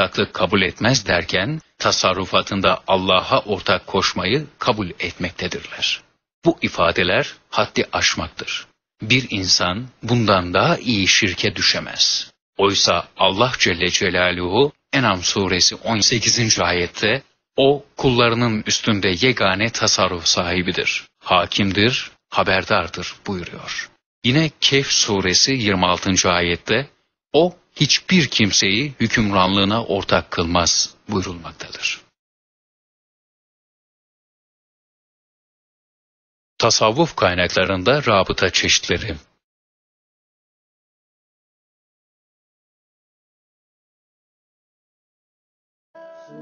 ortaklık kabul etmez derken tasarrufatında Allah'a ortak koşmayı kabul etmektedirler. Bu ifadeler haddi aşmaktır. Bir insan bundan daha iyi şirke düşemez. Oysa Allah Celle Celaluhu Enam suresi 18. ayette o kullarının üstünde yegane tasarruf sahibidir, hakimdir, haberdardır buyuruyor. Yine Kehf suresi 26. ayette o hiçbir kimseyi hükümranlığına ortak kılmaz buyurulmaktadır. Tasavvuf kaynaklarında rabıta çeşitleri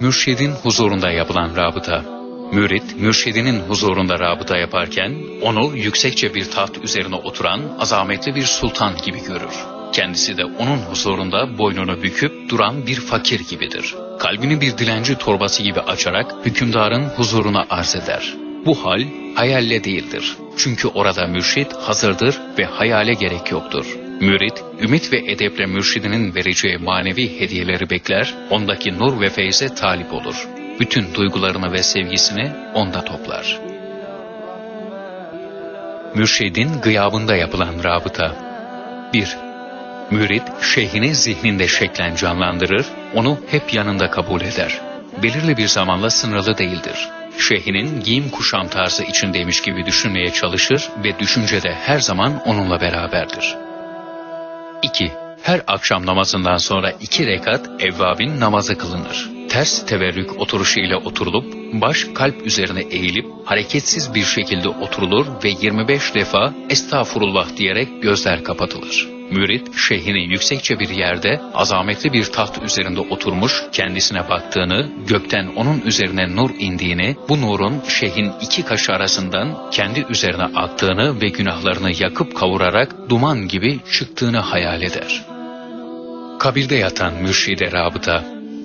Mürşidin huzurunda yapılan rabıta Mürit, mürşidinin huzurunda rabıta yaparken, onu yüksekçe bir taht üzerine oturan azametli bir sultan gibi görür. Kendisi de onun huzurunda boynunu büküp duran bir fakir gibidir. Kalbini bir dilenci torbası gibi açarak hükümdarın huzuruna arz eder. Bu hal hayalle değildir. Çünkü orada mürşit hazırdır ve hayale gerek yoktur. Mürit, ümit ve edeple mürşidinin vereceği manevi hediyeleri bekler, ondaki nur ve feyze talip olur. Bütün duygularını ve sevgisini onda toplar. Mürşidin gıyabında yapılan rabıta 1. Mürit, şeyhini zihninde şeklen canlandırır, onu hep yanında kabul eder. Belirli bir zamanla sınırlı değildir. Şeyhinin giyim kuşam tarzı içindeymiş gibi düşünmeye çalışır ve düşüncede her zaman onunla beraberdir. 2. Her akşam namazından sonra iki rekat evvabin namazı kılınır. Ters teverrük oturuşu ile oturulup, baş kalp üzerine eğilip hareketsiz bir şekilde oturulur ve 25 defa estağfurullah diyerek gözler kapatılır. Mürit, şeyhinin yüksekçe bir yerde, azametli bir taht üzerinde oturmuş, kendisine baktığını, gökten onun üzerine nur indiğini, bu nurun şeyhin iki kaşı arasından kendi üzerine attığını ve günahlarını yakıp kavurarak duman gibi çıktığını hayal eder. Kabirde yatan mürşide rabıta,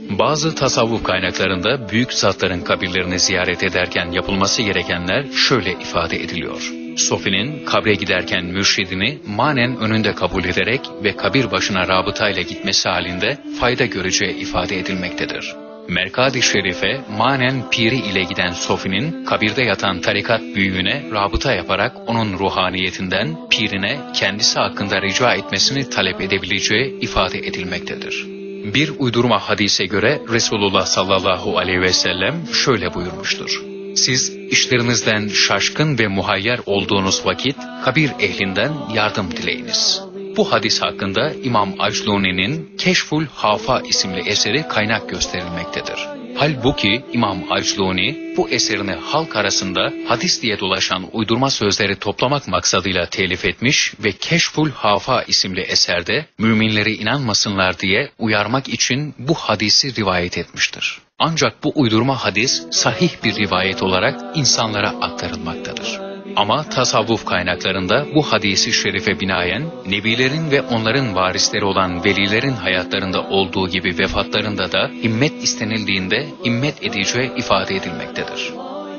bazı tasavvuf kaynaklarında büyük zatların kabirlerini ziyaret ederken yapılması gerekenler şöyle ifade ediliyor. Sofi'nin kabre giderken mürşidini manen önünde kabul ederek ve kabir başına rabıtayla gitmesi halinde fayda göreceği ifade edilmektedir. Merkadi Şerife manen piri ile giden Sofi'nin kabirde yatan tarikat büyüğüne rabıta yaparak onun ruhaniyetinden pirine kendisi hakkında rica etmesini talep edebileceği ifade edilmektedir. Bir uydurma hadise göre Resulullah sallallahu aleyhi ve sellem şöyle buyurmuştur. Siz işlerinizden şaşkın ve muhayyer olduğunuz vakit kabir ehlinden yardım dileyiniz. Bu hadis hakkında İmam Acluni'nin Keşful Hafa isimli eseri kaynak gösterilmektedir. Halbuki İmam Acluni bu eserini halk arasında hadis diye dolaşan uydurma sözleri toplamak maksadıyla telif etmiş ve Keşful Hafa isimli eserde müminleri inanmasınlar diye uyarmak için bu hadisi rivayet etmiştir. Ancak bu uydurma hadis sahih bir rivayet olarak insanlara aktarılmaktadır. Ama tasavvuf kaynaklarında bu hadisi şerife binaen nebilerin ve onların varisleri olan velilerin hayatlarında olduğu gibi vefatlarında da himmet istenildiğinde himmet edeceği ifade edilmektedir.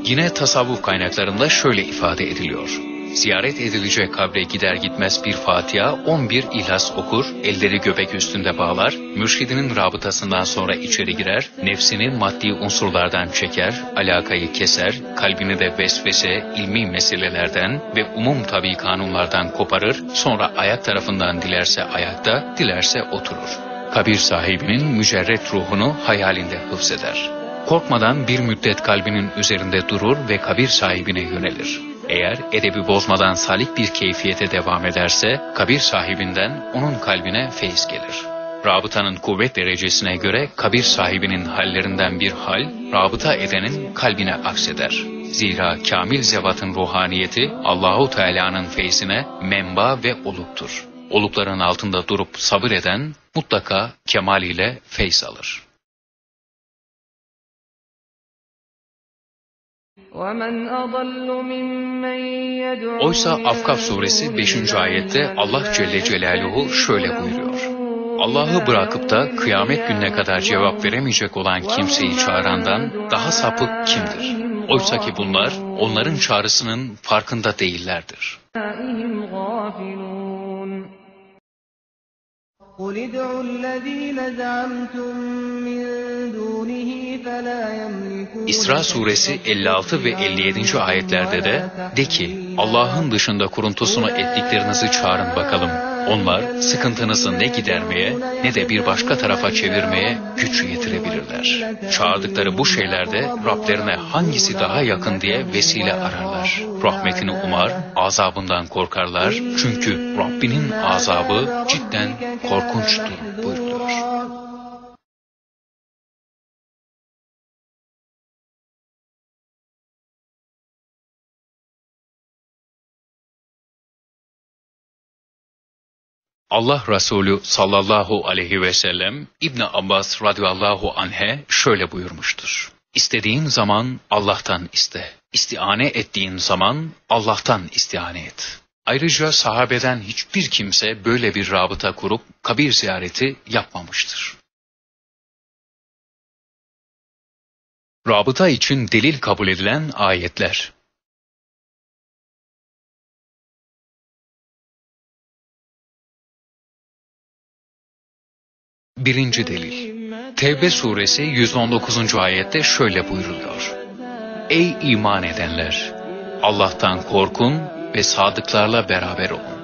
Yine tasavvuf kaynaklarında şöyle ifade ediliyor. Ziyaret edilecek kabre gider gitmez bir Fatiha, 11 ihlas okur, elleri göbek üstünde bağlar, mürşidinin rabıtasından sonra içeri girer, nefsini maddi unsurlardan çeker, alakayı keser, kalbini de vesvese, ilmi meselelerden ve umum tabi kanunlardan koparır, sonra ayak tarafından dilerse ayakta, dilerse oturur. Kabir sahibinin mücerret ruhunu hayalinde hıfzeder. Korkmadan bir müddet kalbinin üzerinde durur ve kabir sahibine yönelir. Eğer edebi bozmadan salik bir keyfiyete devam ederse, kabir sahibinden onun kalbine feyiz gelir. Rabıtanın kuvvet derecesine göre kabir sahibinin hallerinden bir hal, rabıta edenin kalbine akseder. Zira kamil zevatın ruhaniyeti Allahu Teala'nın feyzine menba ve oluktur. Olukların altında durup sabır eden mutlaka kemal ile feyz alır. Oysa Afkaf suresi 5. ayette Allah Celle Celaluhu şöyle buyuruyor. Allah'ı bırakıp da kıyamet gününe kadar cevap veremeyecek olan kimseyi çağırandan daha sapık kimdir? Oysa ki bunlar onların çağrısının farkında değillerdir. قُلِ ادْعُوا الَّذ۪ينَ زَعَمْتُمْ مِنْ دُونِهِ فَلَا يَمْلِكُونَ İsra suresi 56 ve 57. ayetlerde de de ki Allah'ın dışında kuruntusunu ettiklerinizi çağırın bakalım. Onlar sıkıntınızı ne gidermeye ne de bir başka tarafa çevirmeye güç yetirebilirler. Çağırdıkları bu şeylerde Rablerine hangisi daha yakın diye vesile ararlar. Rahmetini umar, azabından korkarlar. Çünkü Rabbinin azabı cidden korkunçtur Allah Resulü sallallahu aleyhi ve sellem İbn Abbas radıyallahu anhe şöyle buyurmuştur. İstediğin zaman Allah'tan iste. İstiane ettiğin zaman Allah'tan istiane et. Ayrıca sahabeden hiçbir kimse böyle bir rabıta kurup kabir ziyareti yapmamıştır. Rabıta için delil kabul edilen ayetler Birinci delil. Tevbe suresi 119. ayette şöyle buyruluyor. Ey iman edenler! Allah'tan korkun ve sadıklarla beraber olun.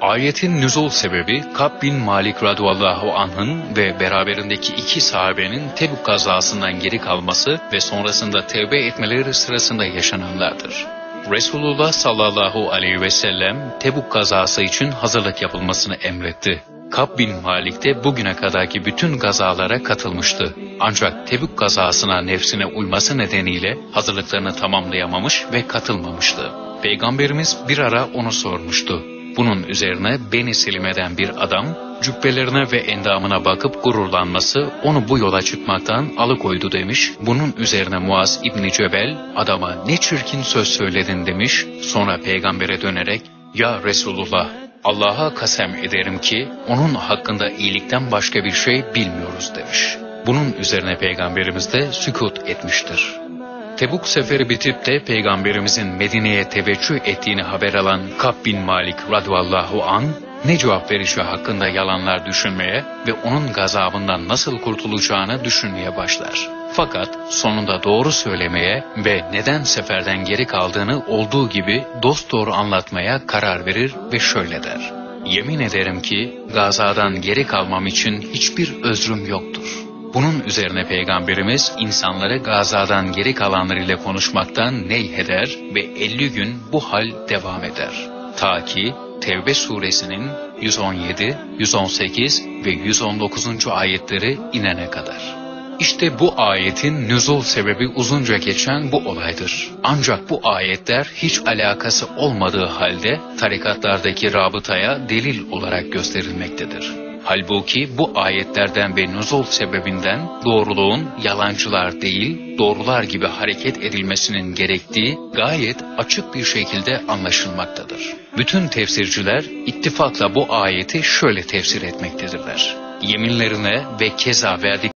Ayetin nüzul sebebi Kab bin Malik radıyallahu anh'ın ve beraberindeki iki sahabenin Tebuk kazasından geri kalması ve sonrasında tevbe etmeleri sırasında yaşananlardır. Resulullah sallallahu aleyhi ve sellem Tebuk kazası için hazırlık yapılmasını emretti. Kab bin Malik de bugüne kadarki bütün gazalara katılmıştı. Ancak Tebük gazasına nefsine uyması nedeniyle hazırlıklarını tamamlayamamış ve katılmamıştı. Peygamberimiz bir ara onu sormuştu. Bunun üzerine Beni Selime'den bir adam, cübbelerine ve endamına bakıp gururlanması onu bu yola çıkmaktan alıkoydu demiş. Bunun üzerine Muaz İbni Cebel adama ne çirkin söz söyledin demiş. Sonra peygambere dönerek ya Resulullah Allah'a kasem ederim ki onun hakkında iyilikten başka bir şey bilmiyoruz demiş. Bunun üzerine peygamberimiz de sükut etmiştir. Tebuk seferi bitip de peygamberimizin Medine'ye teveccüh ettiğini haber alan Kab bin Malik radıyallahu an ne cevap vereceği hakkında yalanlar düşünmeye ve onun gazabından nasıl kurtulacağını düşünmeye başlar. Fakat sonunda doğru söylemeye ve neden seferden geri kaldığını olduğu gibi dosdoğru anlatmaya karar verir ve şöyle der. Yemin ederim ki gazadan geri kalmam için hiçbir özrüm yoktur. Bunun üzerine Peygamberimiz insanları gazadan geri kalanlarıyla konuşmaktan neyheder ve 50 gün bu hal devam eder. Ta ki Tevbe suresinin 117, 118 ve 119. ayetleri inene kadar. İşte bu ayetin nüzul sebebi uzunca geçen bu olaydır. Ancak bu ayetler hiç alakası olmadığı halde tarikatlardaki rabıtaya delil olarak gösterilmektedir. Halbuki bu ayetlerden ve nüzul sebebinden doğruluğun yalancılar değil, doğrular gibi hareket edilmesinin gerektiği gayet açık bir şekilde anlaşılmaktadır. Bütün tefsirciler ittifakla bu ayeti şöyle tefsir etmektedirler. Yeminlerine ve keza verdik